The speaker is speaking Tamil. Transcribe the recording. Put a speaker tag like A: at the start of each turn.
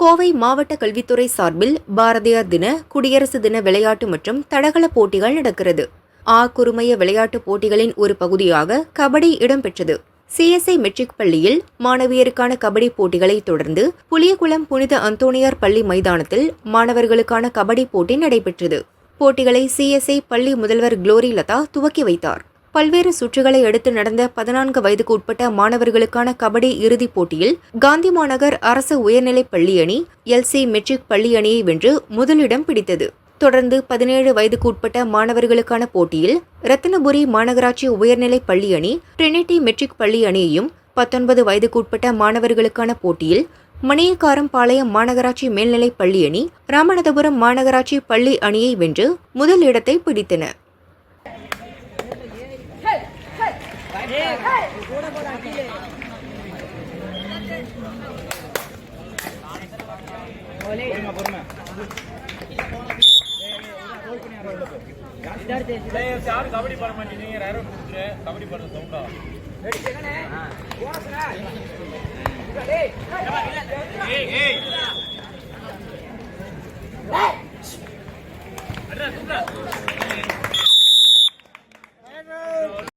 A: கோவை மாவட்ட கல்வித்துறை சார்பில் பாரதியார் தின குடியரசு தின விளையாட்டு மற்றும் தடகள போட்டிகள் நடக்கிறது. ஆ குறுமைய விளையாட்டுப் போட்டிகளின் ஒரு பகுதியாக கபடி இடம்பெற்றது. சிஎஸ்ஐ மெட்ரிக் பள்ளியில் மாணவியருக்கான கபடி போட்டிகளை தொடர்ந்து புளியகுளம் புனித அந்தோணியார் பள்ளி மைதானத்தில் மாணவர்களுக்கான கபடி போட்டி நடைபெற்றது. போட்டிகளை சிஎஸ்ஐ பள்ளி முதல்வர் குளோரி லதா துவக்கி வைத்தார். பல்வேறு சுற்றுகளை அடுத்து நடந்த பதினான்கு வயதுக்கு உட்பட்ட மாணவர்களுக்கான கபடி இறுதிப் போட்டியில் காந்தி மாநகர் அரசு உயர்நிலைப் பள்ளி அணி எல்சி மெட்ரிக் பள்ளி அணியை வென்று முதலிடம் பிடித்தது. தொடர்ந்து பதினேழு வயதுக்கு உட்பட்ட மாணவர்களுக்கான போட்டியில் ரத்தினபுரி மாநகராட்சி உயர்நிலைப் பள்ளி அணி ட்ரினிட்டி மெட்ரிக் பள்ளி அணியையும் பத்தொன்பது வயதுக்கு உட்பட்ட மாணவர்களுக்கான போட்டியில் மணியக்காரம்பாளையம் மாநகராட்சி மேல்நிலைப் பள்ளி அணி ராமநாதபுரம் மாநகராட்சி பள்ளி அணியை வென்று முதல் இடத்தை பிடித்தன.
B: யாரும் கபடி பாட மாட்டேங்க யாரும் கொடுத்துரு கபடி பாடுறது சவுண்டா